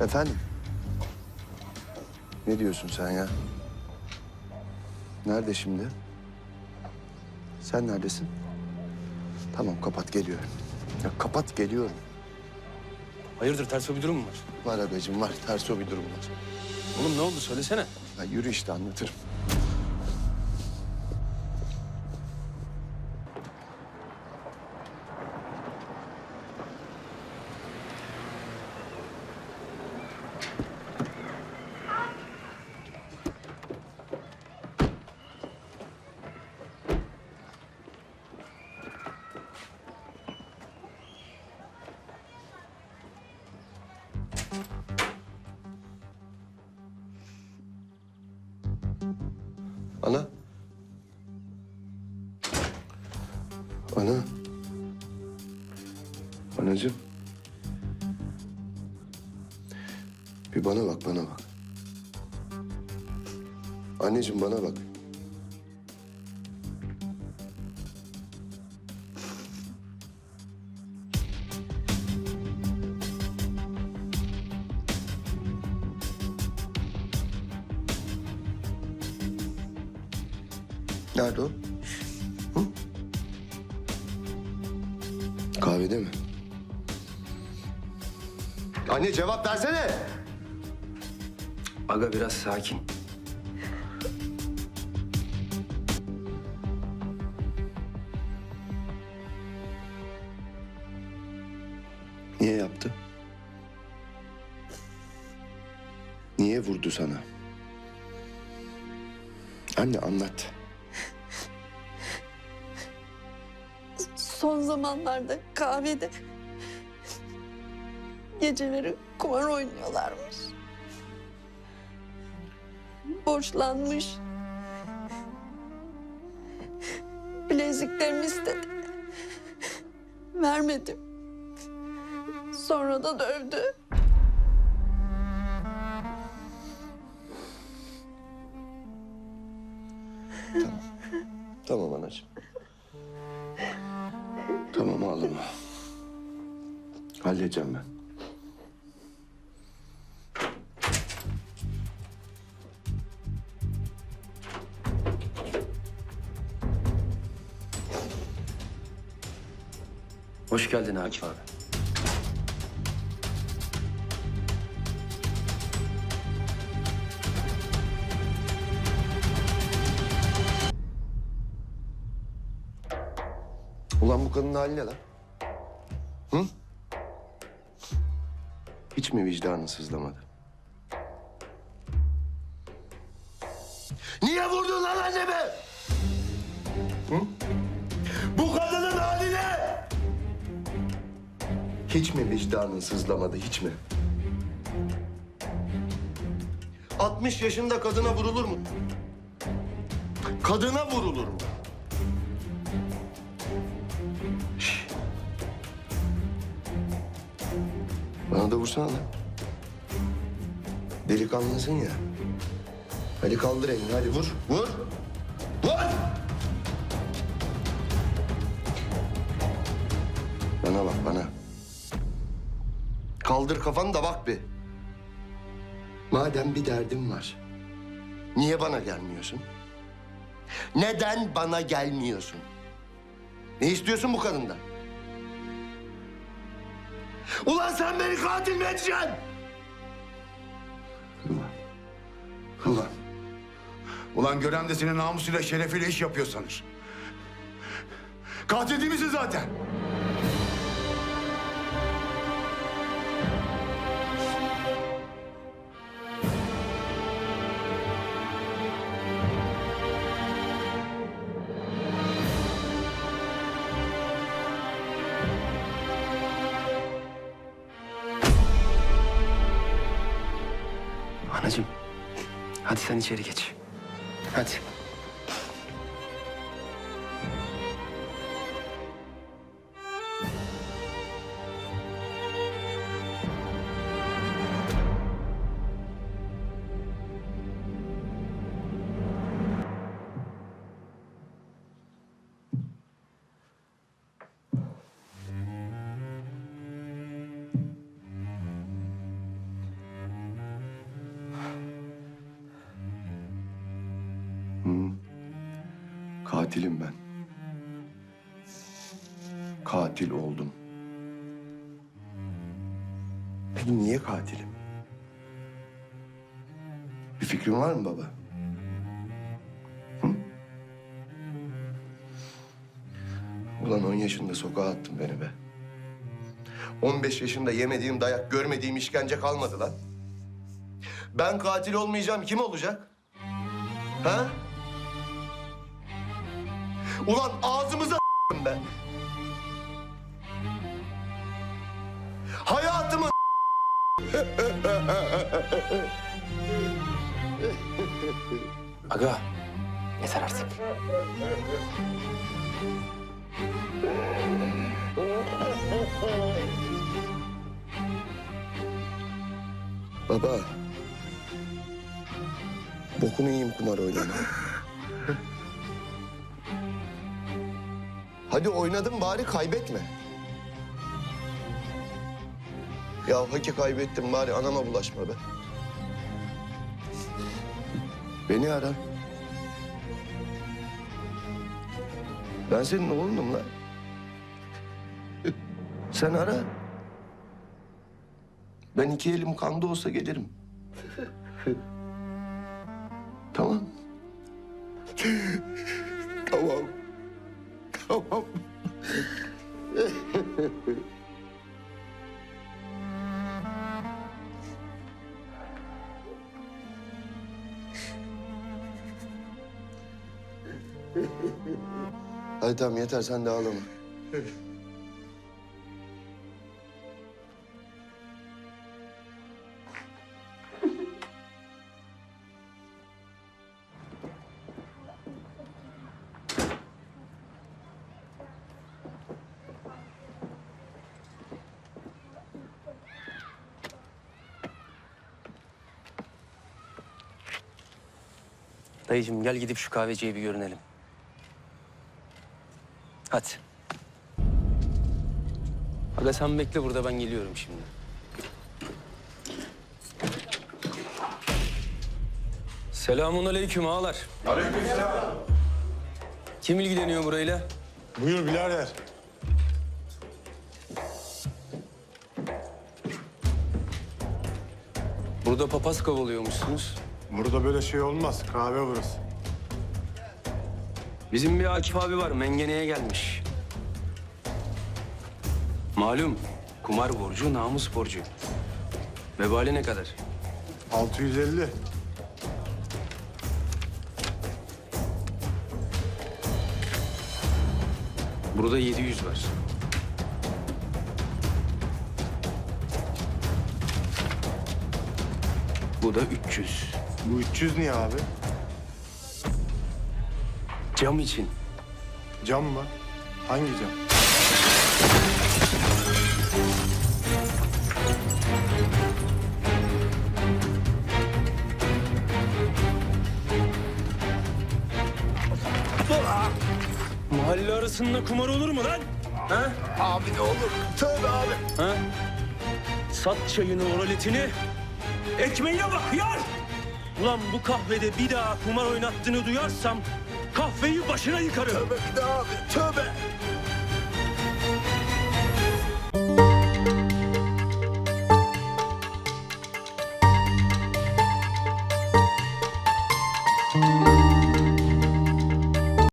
Efendim? Ne diyorsun sen ya? Nerede şimdi? Sen neredesin? Tamam kapat geliyorum. Ya kapat geliyorum. Hayırdır ters bir durum mu var? Var abicim var. Ters o bir durum var. Oğlum ne oldu söylesene. Ya yürü işte anlatırım. Ana. Anacığım. Bir bana bak, bana bak. Anneciğim bana bak. Nerede o? Kahvede mi? Anne cevap versene. Aga biraz sakin. Niye yaptı? Niye vurdu sana? Anne anlat. Son zamanlarda kahvede geceleri kumar oynuyorlarmış. Borçlanmış. Bileziklerimi istedi. Vermedim. Sonra da dövdü. Tamam anacığım. Ağlama. Halledeceğim ben. Hoş geldin Akif abi. Ulan bu kadının hali ne lan? Hı? Hiç mi vicdanı sızlamadı? Niye vurdun lan annemi? Hı? Bu kadının hali ne? Hiç mi vicdanın sızlamadı, hiç mi? 60 yaşında kadına vurulur mu? Kadına vurulur mu? Bana da vursana. Delikanlısın ya. Hadi kaldır elini hadi vur. Vur. Vur. Bana bak bana. Kaldır kafanı da bak bir. Madem bir derdin var. Niye bana gelmiyorsun? Neden bana gelmiyorsun? Ne istiyorsun bu kadından? Ulan sen beni katil mi edeceksin? Ulan. Ulan. Ulan gören de senin namusuyla şerefiyle iş yapıyor sanır. Katil değil misin zaten? Sen içeri geç. Hadi. Katilim ben. Katil oldum. Peki niye katilim? Bir fikrin var mı baba? Hı? Ulan 10 yaşında sokağa attın beni be. 15 yaşında yemediğim dayak, görmediğim işkence kalmadı lan. Ben katil olmayacağım, kim olacak? Ha? Ulan ağzımıza ben. Hayatımı Aga yeter artık. Baba. Bokunu yiyeyim kumar oynama. Hadi oynadım bari kaybetme. Ya haki kaybettim bari anama bulaşma be. Beni ara. Ben senin oğlunum lan. Sen ara. Ben iki elim kanda olsa gelirim. tamam. tamam. Hadi tamam yeter sen de ağlama. Dayıcığım gel gidip şu kahveciye bir görünelim. Hadi. Aga sen bekle burada ben geliyorum şimdi. Selamun aleyküm ağalar. Aleykümselam. Kim ilgileniyor burayla? Buyur birader. Burada papaz kovalıyormuşsunuz. Burada böyle şey olmaz. Kahve burası. Bizim bir Akif abi var mengeneye gelmiş. Malum kumar borcu namus borcu. Vebali ne kadar? 650. Burada 700 var. Bu da 300. Bu 300 niye abi? Cam için. Cam mı? Hangi cam? Mahalle arasında kumar olur mu lan? Ha? Abi ne olur. Tövbe abi. Ha? Sat çayını, oraletini. Ekmeğine bak yar! Ulan bu kahvede bir daha kumar oynattığını duyarsam kahveyi başına yıkarım. Tövbe bir daha abi. Tövbe.